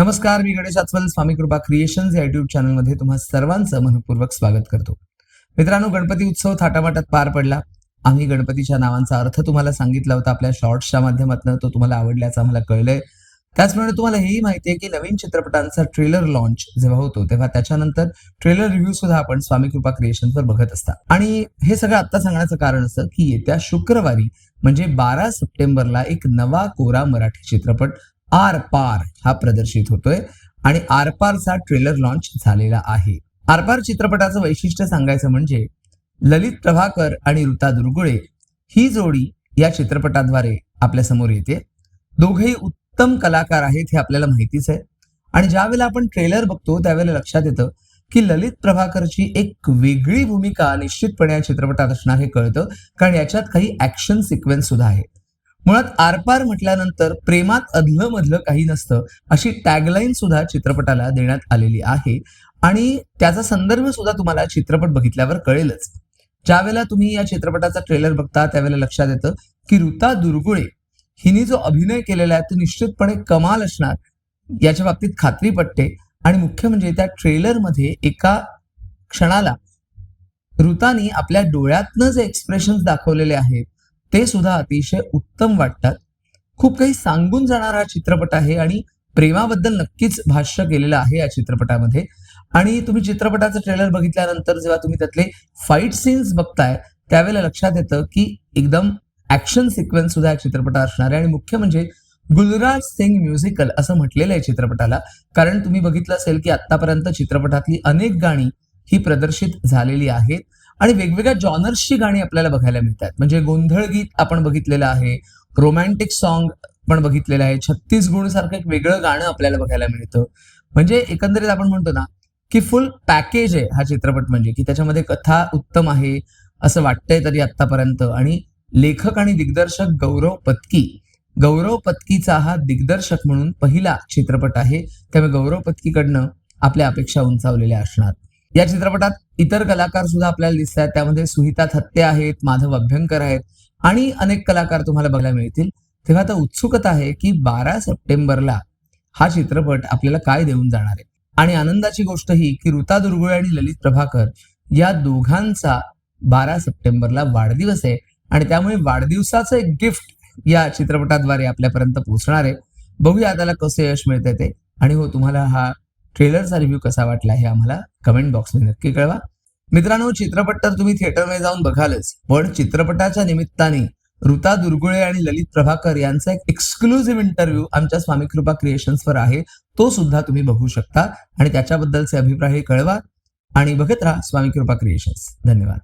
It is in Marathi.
नमस्कार मी गणेश आचवल स्वामी कृपा क्रिएशन्स या युट्यूब चॅनलमध्ये तुम्हा सर्वांचं मनपूर्वक स्वागत करतो. मित्रांनो गणपती उत्सव थाटामाटात पार पडला. आम्ही गणपतीच्या नावांचा अर्थ तुम्हाला सांगितला होता आपल्या शॉर्ट्सच्या माध्यमातून. तो तुम्हाला आवडल्याचं आम्हाला कळलंय. त्याचप्रमाणे तुम्हाला हेही माहिती आहे की नवीन चित्रपटांचा ट्रेलर लॉन्च जेव्हा होतो तेव्हा त्याच्यानंतर ट्रेलर रिव्ह्यू सुद्धा आपण स्वामी कृपा क्रिएशनवर बघत असता. आणि हे सगळं आता सांगण्याचं कारण असं की येत्या शुक्रवारी म्हणजे बारा सप्टेंबरला एक नवा कोरा मराठी चित्रपट आर पार हा प्रदर्शित होतोय. आणि आरपारचा ट्रेलर लॉन्च झालेला आहे. आरपार चित्रपटाचं वैशिष्ट्य सांगायचं म्हणजे ललित प्रभाकर आणि ऋता दुर्गुळे ही जोडी या चित्रपटाद्वारे आपल्यासमोर येते. दोघेही उत्तम कलाकार आहेत हे आपल्याला माहितीच आहे. आणि ज्यावेळेला आपण ट्रेलर बघतो त्यावेळेला लक्षात येतं की ललित प्रभाकरची एक वेगळी भूमिका निश्चितपणे या चित्रपटात असणार हे कळतं. कारण याच्यात काही ऍक्शन सिक्वेन्स सुद्धा आहेत मुळात आरपार म्हटल्यानंतर प्रेमात अधलं मधलं काही नसतं अशी टॅगलाईन सुद्धा चित्रपटाला देण्यात आलेली आहे. आणि त्याचा संदर्भ सुद्धा तुम्हाला चित्रपट बघितल्यावर कळेलच. ज्यावेळेला तुम्ही या चित्रपटाचा ट्रेलर बघता त्यावेळेला लक्षात येतं की ऋता दुर्गुळे हिने जो अभिनय केलेला आहे तो निश्चितपणे कमाल असणार याच्या बाबतीत खात्री पटते. आणि मुख्य म्हणजे त्या ट्रेलरमध्ये एका क्षणाला ऋतानी आपल्या डोळ्यातनं जे एक्सप्रेशन्स दाखवलेले आहेत. ते सुद्धा अतिशय उत्तम वाटतात. खूप काही सांगून जाणारा हा चित्रपट आहे आणि प्रेमाबद्दल नक्कीच भाष्य केलेलं आहे या चित्रपटामध्ये. आणि तुम्ही चित्रपटाचं ट्रेलर बघितल्यानंतर जेव्हा तुम्ही त्यातले फाईट सीन्स बघताय त्यावेळेला लक्षात येतं की एकदम ऍक्शन सिक्वेन्स सुद्धा या चित्रपटात असणार आहे. आणि मुख्य म्हणजे गुलराज सिंग म्युझिकल असं म्हटलेलं आहे चित्रपटाला. कारण तुम्ही बघितलं असेल की आतापर्यंत चित्रपटातली अनेक गाणी ही प्रदर्शित झालेली आहेत. आणि वेगवेगळ्या जॉनर्सची गाणी आपल्याला बघायला मिळतात. म्हणजे गोंधळ गीत आपण बघितलेलं आहे रोमॅन्टिक सॉन्ग पण बघितलेलं आहे छत्तीस गुण सारखं एक वेगळं गाणं आपल्याला बघायला मिळतं. म्हणजे एकंदरीत आपण म्हणतो ना की फुल पॅकेज आहे हा चित्रपट म्हणजे की त्याच्यामध्ये कथा उत्तम आहे असं वाटतंय तरी आतापर्यंत आणि लेखक आणि दिग्दर्शक गौरव पत्की. गौरव पत्कीचा हा दिग्दर्शक म्हणून पहिला चित्रपट आहे. त्यामुळे गौरव पत्कीकडनं आपल्या अपेक्षा उंचावलेल्या असणार. या चित्रपटात इतर कलाकार सुद्धा आपल्याला दिसत आहेत त्यामध्ये सुहिता थत्ते आहेत माधव अभ्यंकर आहेत आणि अनेक कलाकार तुम्हाला बघायला मिळतील. तेव्हा आता उत्सुकता आहे की बारा सप्टेंबरला हा चित्रपट आपल्याला काय देऊन जाणार आहे? आणि आनंदाची गोष्ट ही की ऋता दुर्गुळे आणि ललित प्रभाकर या दोघांचा बारा सप्टेंबरला वाढदिवस आहे आणि त्यामुळे वाढदिवसाचं एक गिफ्ट या चित्रपटाद्वारे आपल्यापर्यंत पोहोचणार आहे. बघूया त्याला कसं यश मिळतंय ते. आणि हो तुम्हाला हा ट्रेलरचा रिव्ह्यू कसा वाटला हे आम्हाला कमेंट बॉक्समध्ये नक्की कळवा. मित्रांनो चित्रपट तर तुम्ही थिएटरमध्ये जाऊन बघालच पण चित्रपटाच्या निमित्ताने ऋता दुर्गुळे आणि ललित प्रभाकर यांचा एक एक्सक्लुझिव्ह इंटरव्ह्यू आमच्या स्वामी कृपा क्रिएशन्सवर आहे. तो सुद्धा तुम्ही बघू शकता आणि त्याच्याबद्दलचे अभिप्राय कळवा आणि बघत राहा स्वामी कृपा क्रिएशन्स धन्यवाद.